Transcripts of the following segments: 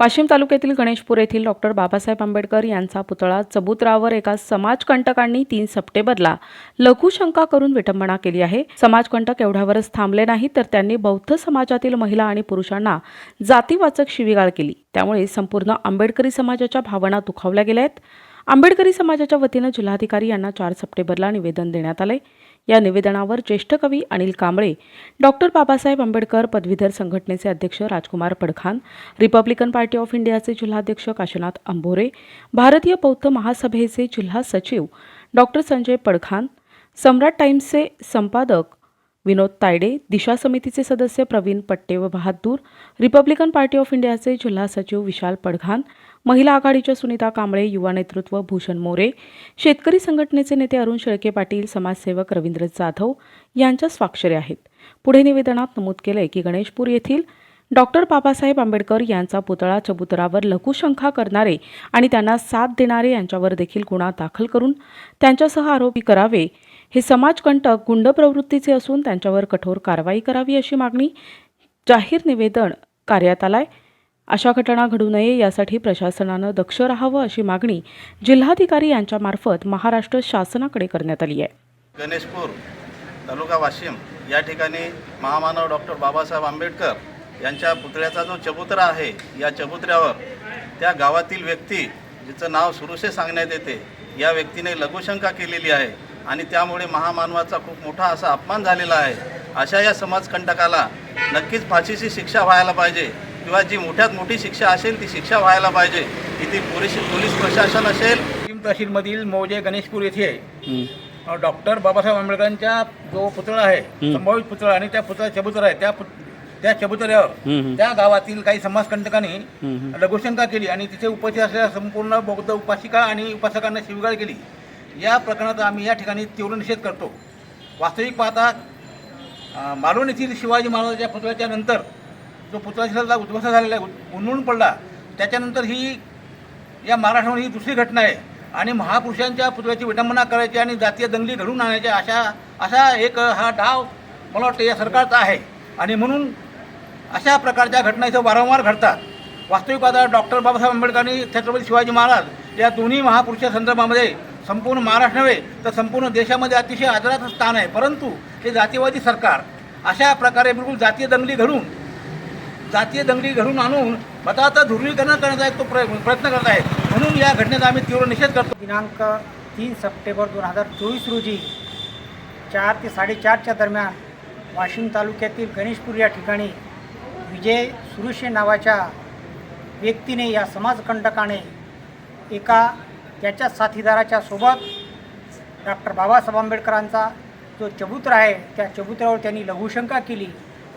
वाशिम तालुक्यातील गणेशपूर येथील डॉक्टर बाबासाहेब आंबेडकर यांचा पुतळा चबुतरावर एका समाजकंटकांनी तीन सप्टेंबरला लघुशंका करून विटंबना केली आहे. समाजकंटक एवढ्यावरच थांबले नाही तर त्यांनी बौद्ध समाजातील महिला आणि पुरुषांना जातीवाचक शिवीगाळ केली. त्यामुळे संपूर्ण आंबेडकरी समाजाच्या भावना दुखावल्या गेल्या आहेत. आंबेडकरी समाजाच्या वतीनं जिल्हाधिकारी यांना चार सप्टेंबरला निवेदन देण्यात आले या निवेदनावर ज्येष्ठ कवी अनिल कांबळे डॉक्टर बाबासाहेब आंबेडकर पदवीधर संघटनेचे अध्यक्ष Rajkumar Padkhan Republican party of इंडियाचे जिल्हाध्यक्ष काशीनाथ अंभोरे भारतीय बौद्ध महासभेचे जिल्हा सचिव डॉक्टर संजय पडखान सम्राट टाइम्सचे संपादक विनोद तायडे दिशा समितीचे सदस्य प्रवीण पट्टे व बहादूर रिपब्लिकन पार्टी ऑफ इंडियाचे जिल्हा सचिव विशाल पडघान महिला आघाडीच्या सुनीता कांबळे युवा नेतृत्व भूषण मोरे शेतकरी संघटनेचे नेते अरुण शेळके पाटील समाजसेवक रवींद्र जाधव यांच्या स्वाक्षरे आहेत. पुढे निवेदनात नमूद केलंय की गणेशपूर येथील डॉक्टर बाबासाहेब आंबेडकर यांचा पुतळा चबुतरावर लघुशंखा करणारे आणि त्यांना साथ देणारे यांच्यावर देखील गुन्हा दाखल करून त्यांच्यासह आरोपी करावे हे समाजकंटक गुंड प्रवृत्तीचे असून त्यांच्यावर कठोर कारवाई करावी अशी मागणी जाहीर निवेदन कार्यात आलाय. अशा घटना घडू नये यासाठी प्रशासनानं दक्ष राहावं अशी मागणी जिल्हाधिकारी यांच्यामार्फत महाराष्ट्र शासनाकडे करण्यात आली आहे. गणेशपूर तालुका वाशिम या ठिकाणी महामानव डॉक्टर बाबासाहेब आंबेडकर यांच्या पुतळ्याचा जो चबुतरा आहे या चबुतऱ्यावर त्या गावातील व्यक्ती जिचं नाव सुरुशे सांगण्यात येते या व्यक्तीने लघुशंका केलेली आहे आणि त्यामुळे महामानवाचा खूप मोठा असा अपमान झालेला आहे. अशा या समाजकंटकाला नक्कीच फाशीची शिक्षा व्हायला पाहिजे. किंवा जी मोठ्यात मोठी शिक्षा असेल ती शिक्षा व्हायला पाहिजे. इथे पोलीस पोलीस प्रशासन असेल. वाशिम तहसीलमधील मौजे गणेशपूर येथे डॉक्टर बाबासाहेब आंबेडकरांचा जो पुतळा आहे संभावित पुतळा आणि त्या पुतळा चबुतरा आहे त्या त्या चबुतऱ्यावर त्या गावातील काही समाजकंटकांनी लघुशंका केली आणि तिथे उपस्थित असलेल्या संपूर्ण बौद्ध उपासिका आणि उपासकांना शिवगाळ केली. या प्रकरणात आम्ही या ठिकाणी तीव्र निषेध करतो. वास्तविक पाहता मालवण येथील शिवाजी महाराजांच्या पुतळ्याच्या नंतर जो पुतळा शिलाला उद्ध्वस्त झालेला आहे उन्मळून पडला. त्याच्यानंतर ही या महाराष्ट्रामध्ये ही दुसरी घटना आहे. आणि महापुरुषांच्या पुतळ्याची विडंबना करायची आणि जातीय दंगली घडून आणायच्या अशा असा एक हा डाव मला वाटतं या सरकारचा आहे. आणि म्हणून अशा प्रकारच्या घटना इथं वारंवार घडतात. वास्तविक आता डॉक्टर बाबासाहेब आंबेडकरांनी छत्रपती शिवाजी महाराज या दोन्ही महापुरुषा संदर्भामध्ये संपूर्ण महाराष्ट्र नव्हे तर संपूर्ण देशामध्ये अतिशय आदराचं स्थान आहे. परंतु हे जातीयवादी सरकार अशा प्रकारे बिलकुल जातीय दंगली घडून जातीय दंगली घडून आणून आता ध्रुवीकरण करण्याचा एक तो प्रयत्न करत आहे म्हणून या घटनेचा आम्ही तीव्र निषेध करतो. दिनांक तीन सप्टेंबर दोन हजार चोवीस रोजी चार ते साडेचारच्या दरम्यान वाशिम तालुक्यातील गणेशपूर या ठिकाणी विजय सुरुशे नावाच्या व्यक्तीने या समाजकंटकाने एका त्याच्या साथीदाराच्या सोबत डॉक्टर बाबासाहेब आंबेडकरांचा जो चबुतरा आहे त्या चबुतऱ्यावर त्यांनी लघुशंका केली.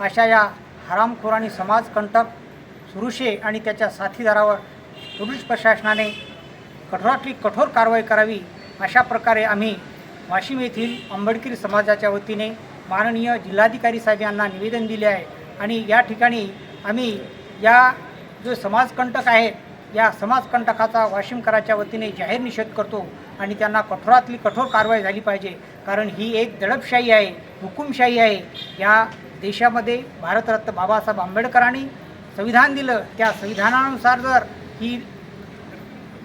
अशा या हरामखोरांनी समाजकंटक सुरुशे आणि त्याच्या साथीदारावर पोलीस प्रशासनाने कठोरातली कठोर कारवाई करावी अशा प्रकारे आम्ही वाशिम येथील आंबेडकरी समाजाच्या वतीने माननीय जिल्हाधिकारी साहेब यांना निवेदन दिले आहे. आणि या ठिकाणी आम्ही या जो समाजकंटक आहेत या समाजकंटकाचा वाशिमकराच्या वतीने जाहीर निषेध करतो आणि त्यांना कठोरातली कठोर कारवाई झाली पाहिजे. कारण ही एक दडपशाही आहे हुकुमशाही आहे. या देशामध्ये भारतरत्न बाबासाहेब आंबेडकरांनी संविधान दिलं. त्या संविधानानुसार जर ही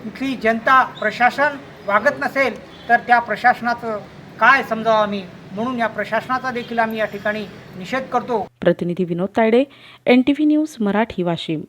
इथली जनता प्रशासन वागत नसेल तर त्या प्रशासनाचं काय समजावं आम्ही? म्हणून या प्रशासनाचा देखील आम्ही या ठिकाणी निषेध करतो. प्रतिनिधी Vinod Tayde N T V news Marathi Washim.